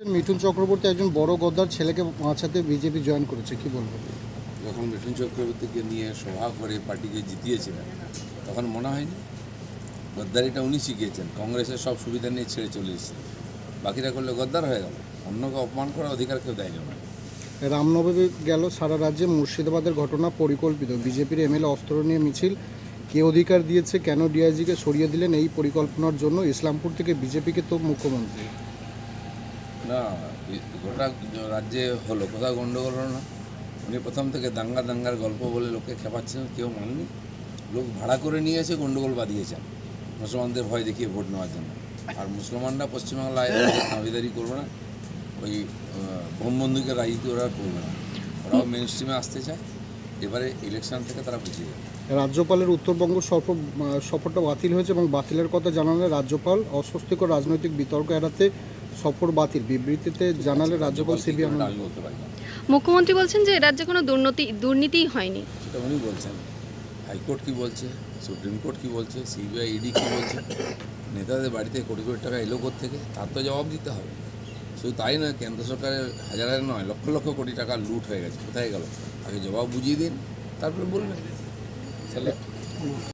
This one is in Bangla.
মিঠুন চক্রবর্তী একজন বড় গদ্দার ছেলেকে বাঁচাতে বিজেপি জয়েন করেছে কি বলব? যখন মিঠুন চক্রবর্তীকে নিয়ে সভা করে পার্টিকে জিতিয়েছিলেন তখন মনে হয়নি? গদ্দারিটা উনি শিখিয়েছেন কংগ্রেসের সব সুবিধা নিয়ে ছেড়ে চলে এসেছে। বাকিরা করলে গদ্দার হয়ে গেল। অন্যকে অপমান করার অধিকার কেউ দেয়নি না রামনবমী গেল সারা রাজ্যে মুর্শিদাবাদের ঘটনা পরিকল্পিত। বিজেপির এমএলএ অস্ত্র নিয়ে মিছিল। কে অধিকার দিয়েছে কেন ডিআইজিকে সরিয়ে দিলেন এই পরিকল্পনার জন্য ইসলামপুর থেকে বিজেপিকে তো মুখ্যমন্ত্রী। না গোটা রাজ্যে হলো কোথাও গণ্ডগোল হলো না। উনি প্রথম থেকে দাঙ্গা দাঙ্গার গল্প বলে লোককে খেপাচ্ছেন কেউ মাননি। লোক ভাড়া করে নিয়ে এসে গণ্ডগোল বাঁধিয়েছেন মুসলমানদের ভয় দেখিয়ে ভোট নেওয়ার জন্য। আর মুসলমানরা পশ্চিমবাংলায় দাবিদারি করবে না। ওই বন্দুকের রাজনীতি ওরা করবে না। ওরাও মেন স্ট্রিমে আসতে চায়। এবারে ইলেকশন থেকে তারা বুঝিয়ে যাবে। রাজ্যপালের উত্তরবঙ্গ সফর সফরটা বাতিল হয়েছে এবং বাতিলের কথা জানালে রাজ্যপাল অস্বস্তিকর রাজনৈতিক বিতর্ক এড়াতে সফর বাতিল। বিবৃতিতে জানালে রাজ্যপাল সিবি আমি বলতে পারি না। মুখ্যমন্ত্রী বলছেন যে এ রাজ্যে কোনো দুর্নীতি দুর্নীতিই হয়নি। সেটা উনি বলছেন। হাইকোর্ট কি বলছে? সুপ্রিম কোর্ট কি বলছে? সিবিআই ইডি কি বলছে? নেতাদের বাড়িতে কোটি কোটি টাকা এলো থেকে তার তো জবাব দিতে হবে। শুধু তাই নয় কেন্দ্র সরকারের হাজার হাজার নয় লক্ষ লক্ষ কোটি টাকা লুট হয়ে গেছে। কোথায় গেল? আগে জবাব বুঝিয়ে দিন তারপরে বলবেন। তাহলে